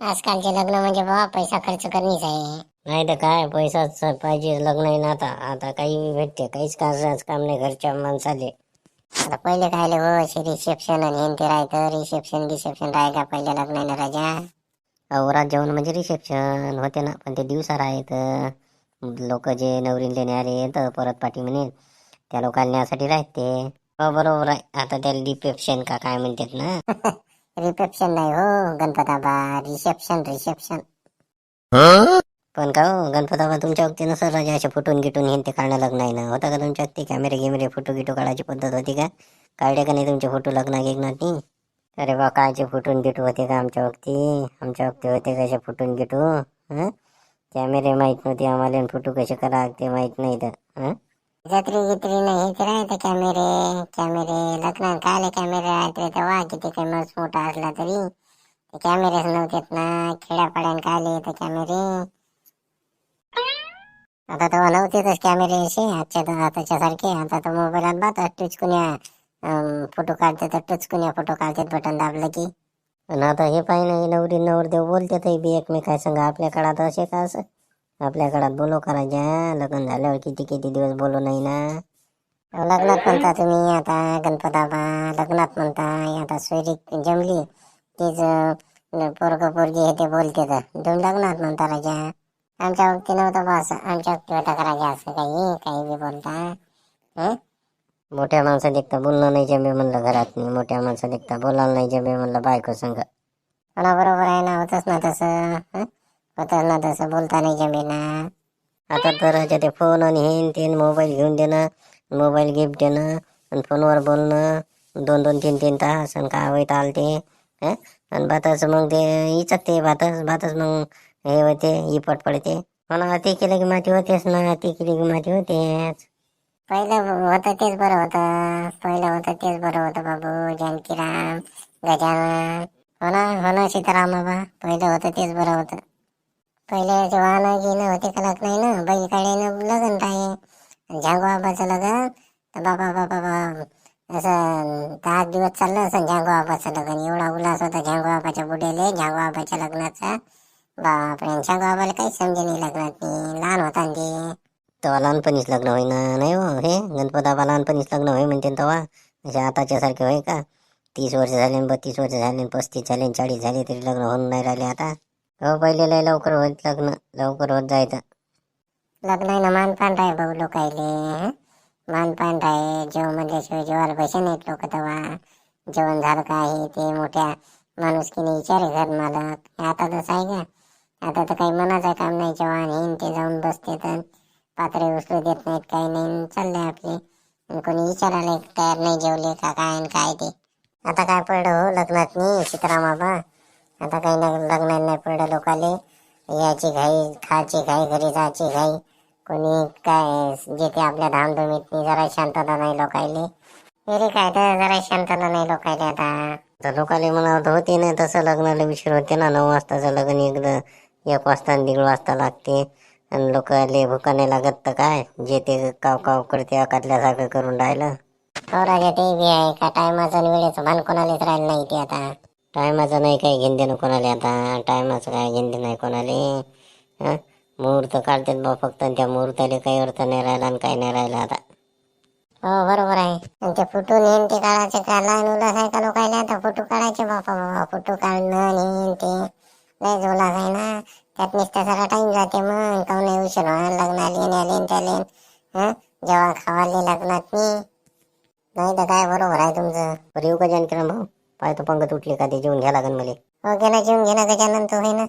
आजकालचे लग्न म्हणजे बाबा पैसा खर्च करणीच आहे. नाही तर काय पैसाच पाहिजे लग्न आहे ना आता. आता काही भेटते काहीच कामाचं काम नाही घरच्या माणसाले. आता पहिले काय हो असे रिसेप्शन आणि हेन ते राहतं रिसेप्शन रिसेप्शन राहायला पहिले लग्न ना राजा. औरात जेवण म्हणजे रिसेप्शन होते ना पण ते दिवसा आहेत लोक जे लेणे आले तर परत पाठी म्हणे त्या लोकांना न्यासाठी राहते. हो बरोबर आहे. आता त्याला डिपेप्शन का काय म्हणतात ना? रिसेप्शन नाही हो गणपताबा. रिसेप्शन रिसेप्शन पण का हो? गणपताबा तुमच्या वक्ती नसं राजा असे फुटून गिटून हे ते काढणं लग्न आहे ना? होता का तुमच्या वक्ती? कॅमेरे गिमेरे फोटो गिटो काढायची पद्धत होती का? काढले का नाही तुमचे फोटो लग्न गिग्नात नाही अरे बा कायचे फुटून गिटू होते का आमच्या वक्ती? आमच्या वक्ती होते कसे फुटून गिटू? हं? कॅमेरे माहीत नव्हते आम्हाला फोटो कसे करा ते माहीत नाही तर. हं? जत्री गित्री नाही हे राहते कॅमेरे कॅमेरे लग्नात कायले कॅमेरे राहते तेव्हा किती फेमस मोठा असला तरी. ते कॅमेरेच नव्हते ना खेड्यापाड्यान काले ते कॅमेरे आता तेव्हा नव्हतेच कॅमेरे असे आजच्या तर आताच्या सारखे. आता तर मोबाईलात बात टुचकुन्या फोटो काढते तर टुचकुन्या फोटो काढतात बटन दाबलं की. पण आता हे पाहिजे नवरी नवरी नवरदेव बोलते ते बी एकमेकांसंग संग आता असे का असं? आपल्याकडं बोलो करायच्या लग्न झाल्यावर किती किती दिवस बोलू नाही ना? लग्नात म्हणता तुम्ही आता गणपताबा लग्नात म्हणता आता सोयरी जमली. तीच पोरग पोरगी हे ते बोलते तर. दोन लग्नात म्हणता राजा. आमच्या वक्ती नव्हतं बा असं. आमच्या वक्ती होता करायच्या असं काही? काही बी बोलता. मोठ्या माणसा देखता बोलणं नाही जमे म्हणलं घरात मी मोठ्या माणसा देखता बोलायला नाही जमे म्हणलं बायको संग. बरोबर आहे ना होतच ना तसं. हं? ना तसं बोलता नाही जमेना आता तर ह्याच्या ते फोन आणि हे तीन मोबाईल घेऊन देणं मोबाईल गिफ्ट देणं आणि फोनवर बोलणं दोन दोन तीन तीन तास आणि काय होईत आलते ते आणि बातच मग ते इचत ते बातच बातच मग हे होते इपट पडते. म्हणा अति केलं की माती होतेच ना अति केली की माती होतेच. पहिलं होतं तेच बरं होतं. पहिलं होतं तेच बरं होतं बाबू जानकीराम गजानन. हो ना हो ना सीताराम बाबा पहिलं होतं तेच बरं होतं. पहिले वाहनं गेलं होते कलक नाही ना? बैलगाड्यानं लग्न पाहिजे झांगो बाबाचं लग्न. तर बाबा बाबा बाबा असं दहा दिवस चाललं असं झांगो बाबाचं लग्न. एवढा उल्हास होता झांगो बाबाच्या बुडेले झांगो बाबाच्या लग्नाचा. बापरे झांगो बाबाला काही समजे नाही लग्नात. नाही लहान होता ते. तेव्हा लहानपणीच लग्न होईना नाही हो हे गणपताबा लहानपणीच लग्न होई म्हणते तेव्हा. म्हणजे आताच्या सारखे होय का? तीस वर्ष झाले बत्तीस वर्ष झाले पस्तीस झाले चाळीस झाले तरी लग्न होऊन नाही राहिले आता. हो पहिले लय लवकर होत लग्न लवकर होत जायचं. लग्न आहे ना मानपान राहे भाऊ लोकायले मानपान राय जेव म्हणल्याशिवाय जेवायला पैसे नाहीत लोक तेव्हा. जेवण झालं का हे ते मोठ्या माणुसकीने विचारे घर मालक आता तसं आहे का? आता तर काही मनाचं काम नाही जेवण हे ते जाऊन बसते तर पात्रे उचलू देत नाहीत काही नाही. चाललंय चालले आपले कोणी विचारायला तयार नाही जेवले का काय काय ते? आता काय पडलं हो लग्नात नाही सीताराम बाबा आता काही लग्नात नाही पडलं लोकाले. याची घाई खायची घाई घरी जायची घाई. कोणी काय जे ते आपल्या धामधुमीत जरा शांतता नाही लोकायले. अरे काय तर जरा शांतता नाही लोकायले आता. तर लोकाले म्हणत होते ना तसं लग्नाला उशीर होते ना नऊ वाजताचं लग्न एकदा एक वाजता आणि दीड वाजता लागते. आणि लोकाले भुका नाही लागत तर काय? जे ते काव काव करते अकातल्यासारखं करून राहिलं. हो राजा ते बी आहे. का टायमाचं वेळेचं भान कोणालाच राहिलं नाही ते आता. टायमाचं नाही काही घेणं देणं कोणाला आता टायमाचं काय घेणं नाही कोणाले. हं? मुहूर्त काढतात बा फक्त आणि त्या मुहूर्ताला काही अर्थ नाही राहिला आणि काही नाही राहिलं आता. हो बरोबर आहे. आणि ते फुटून येईन ते काढायचे का? लहान उल्हास आहे का लोकायला आता फोटो काढायचे बापा बाबा फोटो काढणं आणि हेन ते लय उल्हास आहे ना. त्यात नुसता सगळा टाइम जाते मग. काहून नाही उशीर होणार लग्नाला येण्याले न त्याले हं? जेव्हा खावाले लग्नात नाही नाही तर काय बरोबर आहे तुमचं. बरं येऊ का जानकीराम भाऊ. पाय तो पंगत उठली का ते जेवून घ्या लागन मला. हो गेला जेवून घेणार गजानन तो होईना.